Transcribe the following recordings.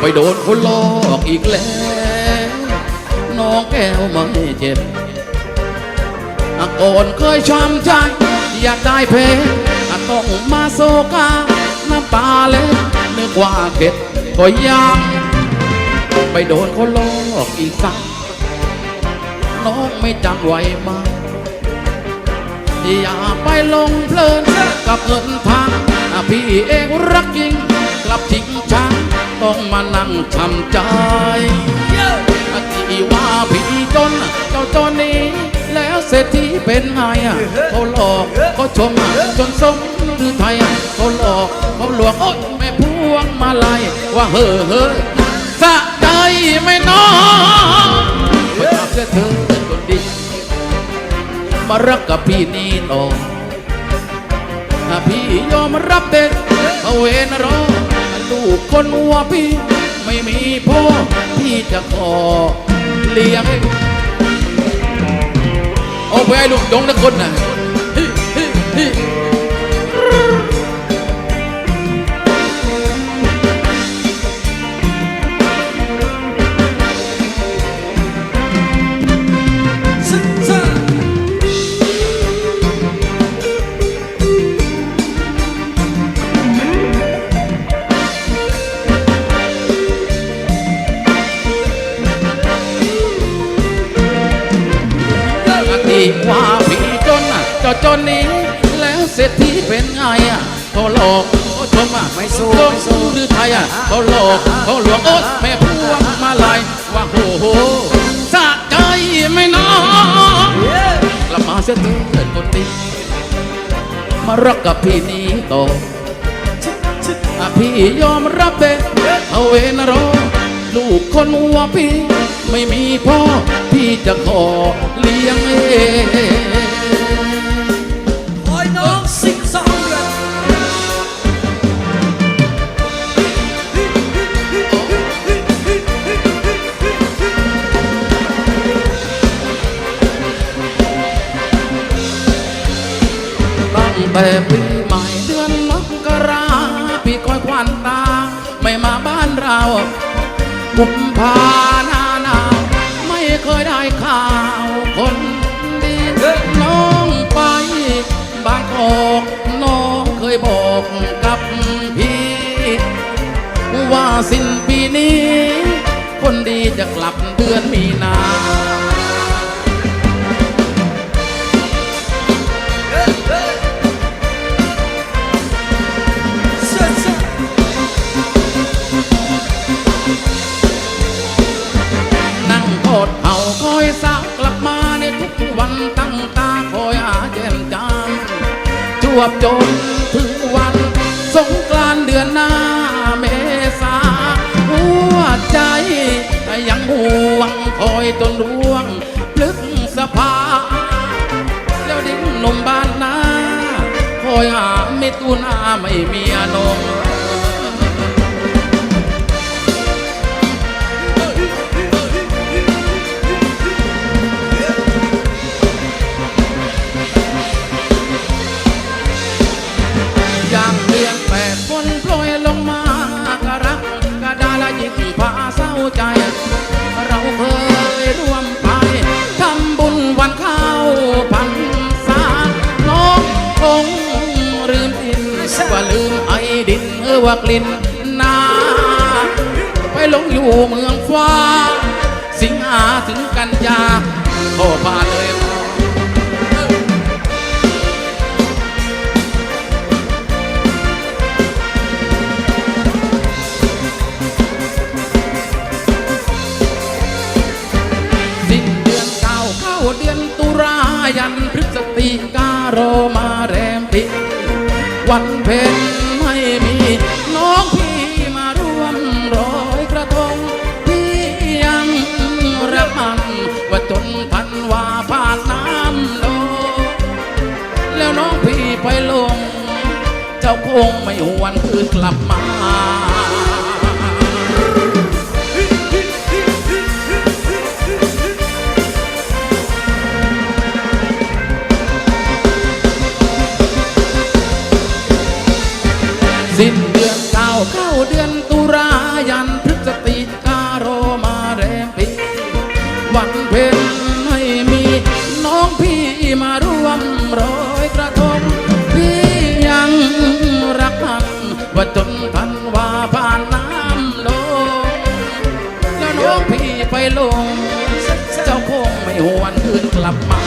ไปโดนคนหลอกอีกแล้วน้องแก้วไม่เจ็บอากอนเคยช้ำใจ อยากได้เพลงต้องมาโซกาน้ำตาเล็ดนึกว่าเก็บก็ยังไปโดนคนหลอกอีกสักน้องไม่จำไว้มาอย่าไปลงเพลินกับเงินทางพี่เองรักจริงกลับทิ้ง ต้องมานั่งช้ำใจที่ว่าพี่จน เจ้าจนนี้ แล้วเศรษฐีเป็นไงอะเขาหลอกเขาชมจนสมหรือไทยเขาหลอกเขาหลวงโอ๊ยแม่พวงมาลัยว่าเฮ้อเฮ้อสะใจไม่น้องไปทำเพื่อเธอคนดีมารักกับพี่นี่ต่อถ้าพี่ยอมรับเด็กเอาเวนรอ ลูกคนวัวพี่ ไม่มีพ่อพี่จะขอเลี้ยงเอาไปให้ลูกดงนะคนน่ะ เขาหลวงโอ๊ยแม่พวงมาลายว่าโหโหสะใจไม่น้องเย้กลับมาเสียเถิดคนดีมารักกับพี่นี้ต่อซึซึอะพี่ยอมรับเด็กเอาเวนรอลูกคนวัวพี่ ไม่มีพ่อ พี่จะขอเลี้ยงเอง แต่ปีใหม่เดือนมกราพีคอยควันตา ไม่มาบ้านเรากุมภาหน้าหนาวไม่เคยได้ข่าวคนดีน้องไปบางกอกน้องเคยบอกกับพี่ ว่าสิ้นปีนี้ คนดีจะกลับเดือนมีนา วบจนถึงวัน สงกรานเดือนหน้าเมษาหัวใจยังห่วงคอยจนร่วงพลึกสภา แล้วดิ้งนมบ้านนาคอยหาไม่ตูนาไม่มีอนมาง ว่ากลิ่นนาไปหลงอยู่เมืองฟ้า สิงหาถึงกันยาโอ้พาเลยสิ้นเดือนเก้าเข้าเดือนตุลายันพฤศจิการอมาแรมปีวันเพ็ญ ไว้ลง เจ้าคงไม่หวนคืนกลับมา ลง เจ้าคงไม่หวนคืนกลับมา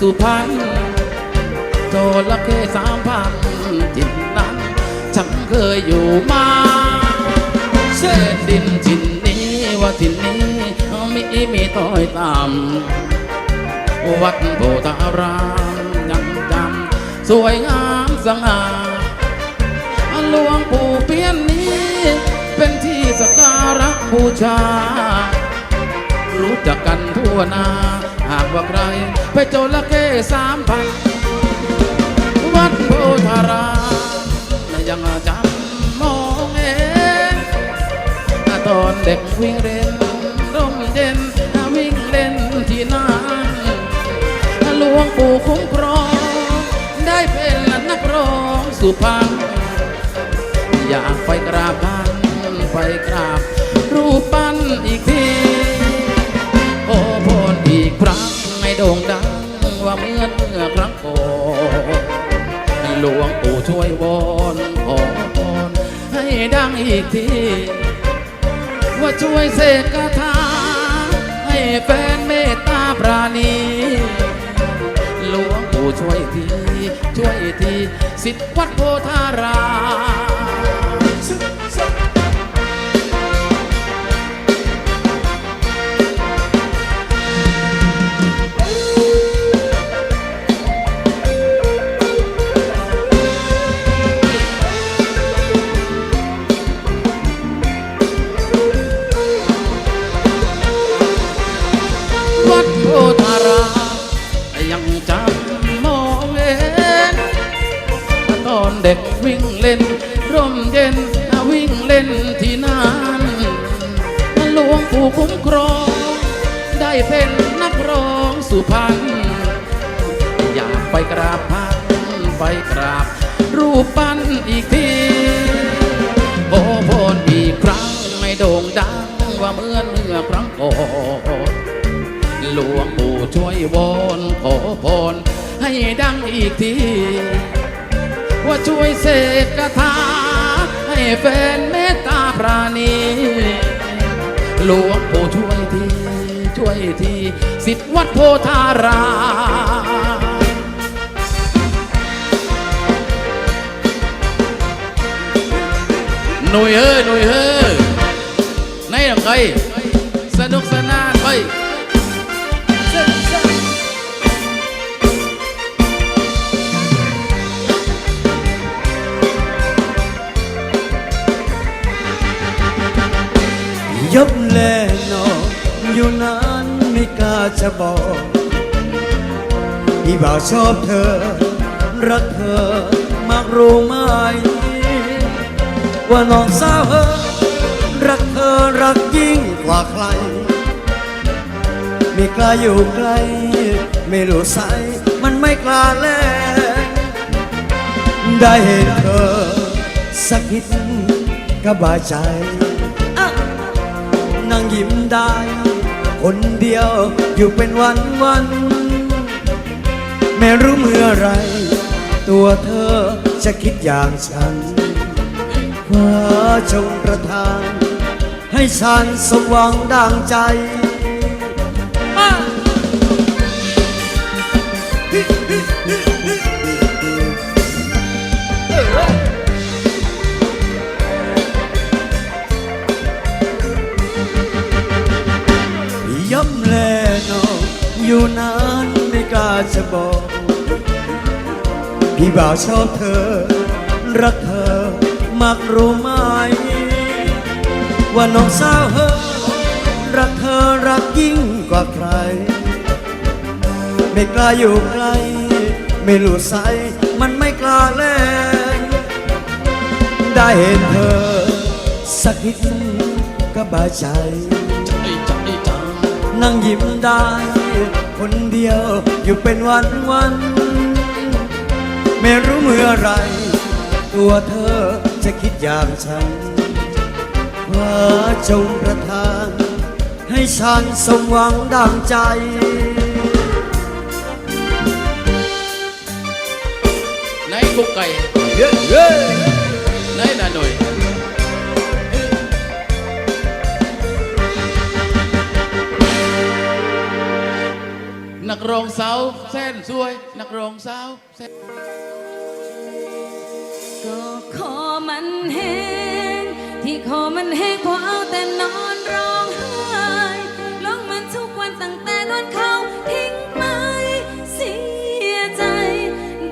สุพรรณโจละเคสามพันจินนั้น ฉันเคยอยู่มาเส้นดินทินนี้ว่าทินนี้มีมีต้อยตามวัดโพธารามยังจำสวยงามสง่าหลวงปู่เปียนนี้ เป็นที่สักการะบูชา รู้จักกันทั่วหนาหากว่าใคร ไปโจละเกสามพันวัดโพธารามยังจำมองเองตอนเด็กวิ่งเล่นร่มเย็นวิ่งเล่นที่นั่นหลวงปู่คุ้มครอง ได้เป็นนักร้องสุพรรณอยากไปกราบท่านไปกราบรูปปั้นอีกที โด่งดังว่าเหมือนเมื่อครั้งก่อนหลวงปู่ช่วยวอนขอพรให้ดังอีกที ว่าช่วยเสกคาถาให้แฟนเมตตาปราณีหลวงปู่ช่วยที ช่วยที สิทธิ์วัดโพธาราม ด่งดังว่าเหมือนเมื่อครั้งก่อนหลวงปู่ช่วยวอนขอพรให้ดังอีกที ว่าช่วยเสกคาถาให้แฟนเมตตาปราณีหลวงปู่ช่วยทีช่วยทีสิทธิวัดโพธารามหนุ่ยเฮ้ยหนุ่ยเฮ้ย ในหนังไงสนุกสนานเส้นเส้นยบแลนออยู่นานไม่กล้าจะบอกพี่บ่าวชอบเธอ รักเธอมากรู้ไหม ว่าน้องสาวเธอ รักเธอรักยิ่งกว่าใครไม่กล้าอยู่ใกล้ไม่รู้ใสมันไม่กล้าแลได้เห็นเธอสักนิดก็บายใจอะนั่งยิ้มได้ คนเดียวอยู่เป็นวันวันๆไม่รู้เมื่อไร ตัวเธอจะคิดอย่างฉันว่าจงประทาน ให้ฉันสว่างดังใจย้ำแลงอยู่นานไม่กล้าจะบอก พี่บ่าวชอบเธอ รักเธอมากรู้ไหม ว่าน้องสาวเธอรักเธอรักยิ่งกว่าใคร ไม่กล้าอยู่ใกล้ไม่รู้ใสมันไม่กล้าแลงได้เห็นเธอ สักนิดก็บายใจ นั่งยิ้มได้ คนเดียวอยู่เป็นวันวัน ไม่รู้เมื่อไร ตัวเธอจะคิดอย่างฉันาจงประทาน ให้ฉันสมหวังดังใจนายกุ๊กไก่เย้เย้นายนาหน่อยนักร้องสาวแสนสวย นักร้องสาวแสนก็ขอมันเห็น ที่คอมันแห้งพอเอาแต่นอนร้องไห้ร้องมันทุกวันตั้งแต่โดนเขาทิ้งไปเสียใจ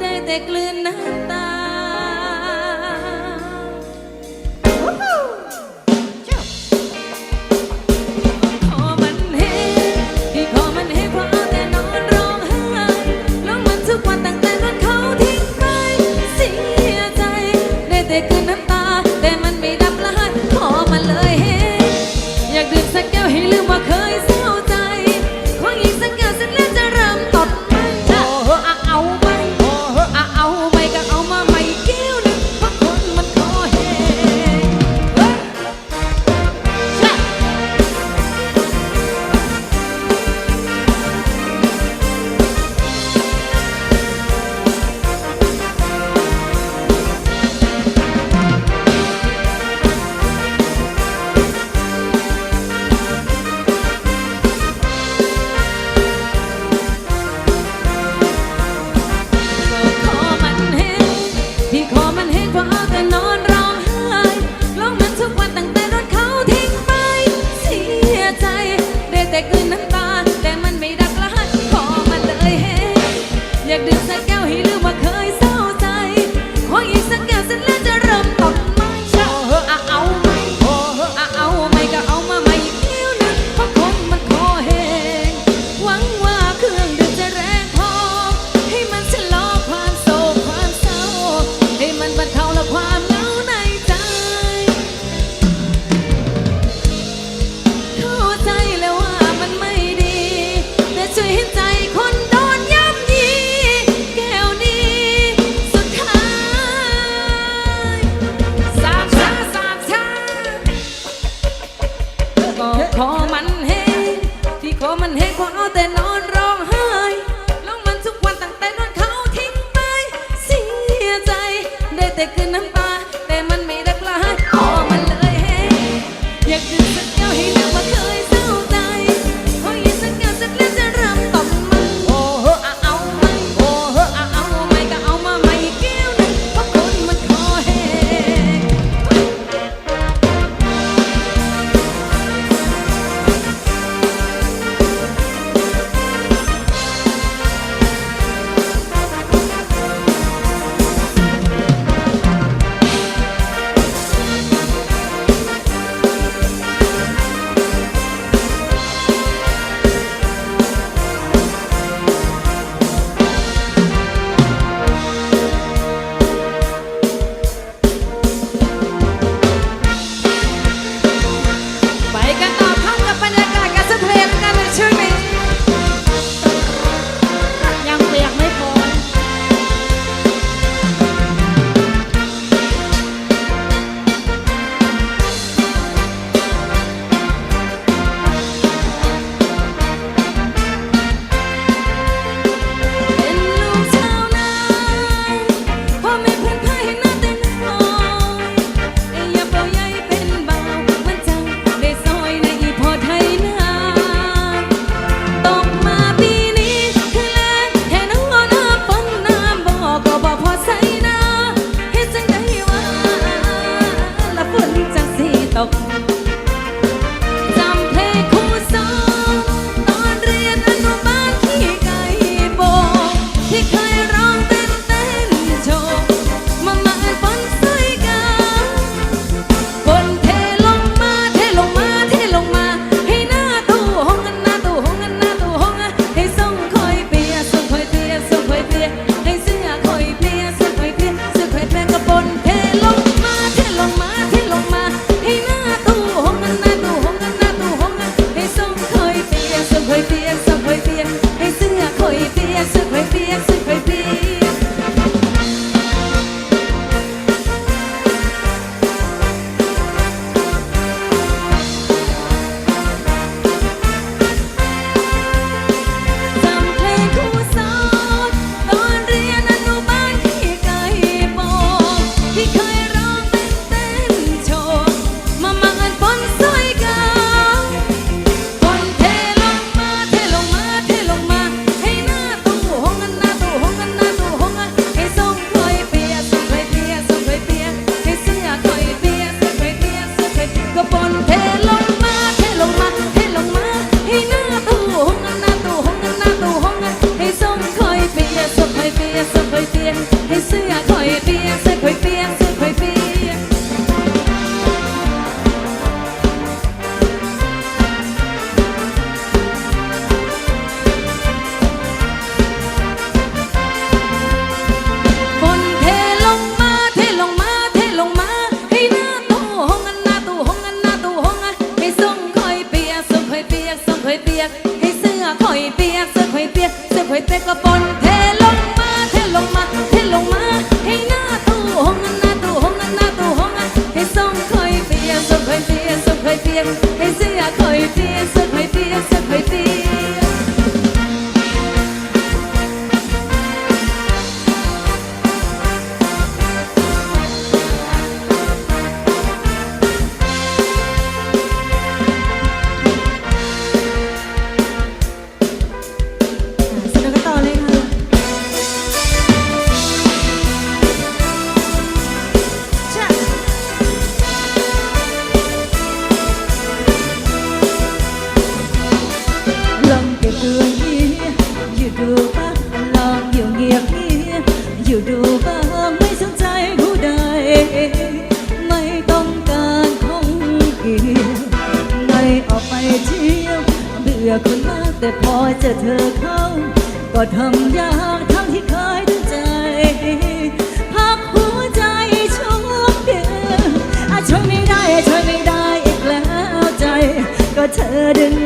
ได้แต่กลืน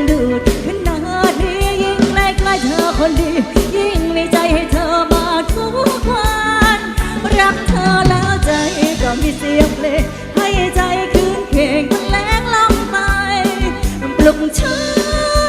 ดูดขึ้นหน้าดียิ่งใกล้ใกล้เธอคนดี ยิ่งมีใจให้เธอมาทุกวัน รักเธอแล้วใจก็มีเสียงเพลงให้ใจคืนเพลงมันแรงลงไปปลุกฉัน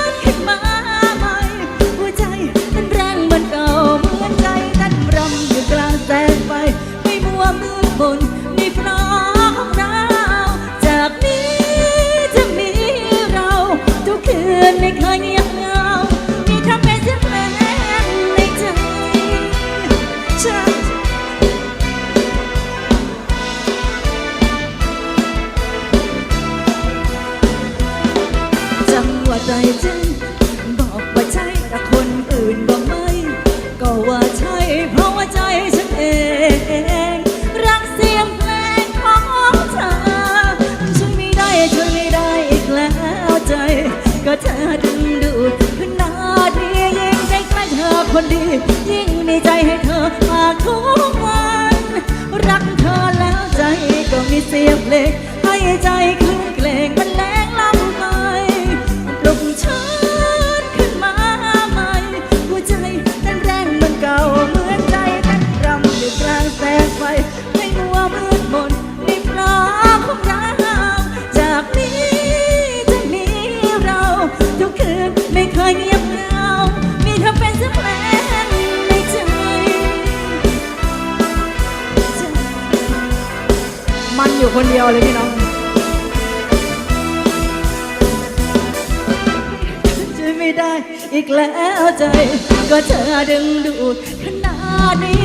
เธอดึงดูดขึ้นหน้าดียิ่งได้ใกล้เธอคนดี ยิ่งมีใจให้เธอมาทุกวัน รักเธอแล้วใจก็มีเสียงเพลงให้ใจคืนเกลงมันแล้ว กแล้วใจ ก็เธอดึงดูดขนาดนี้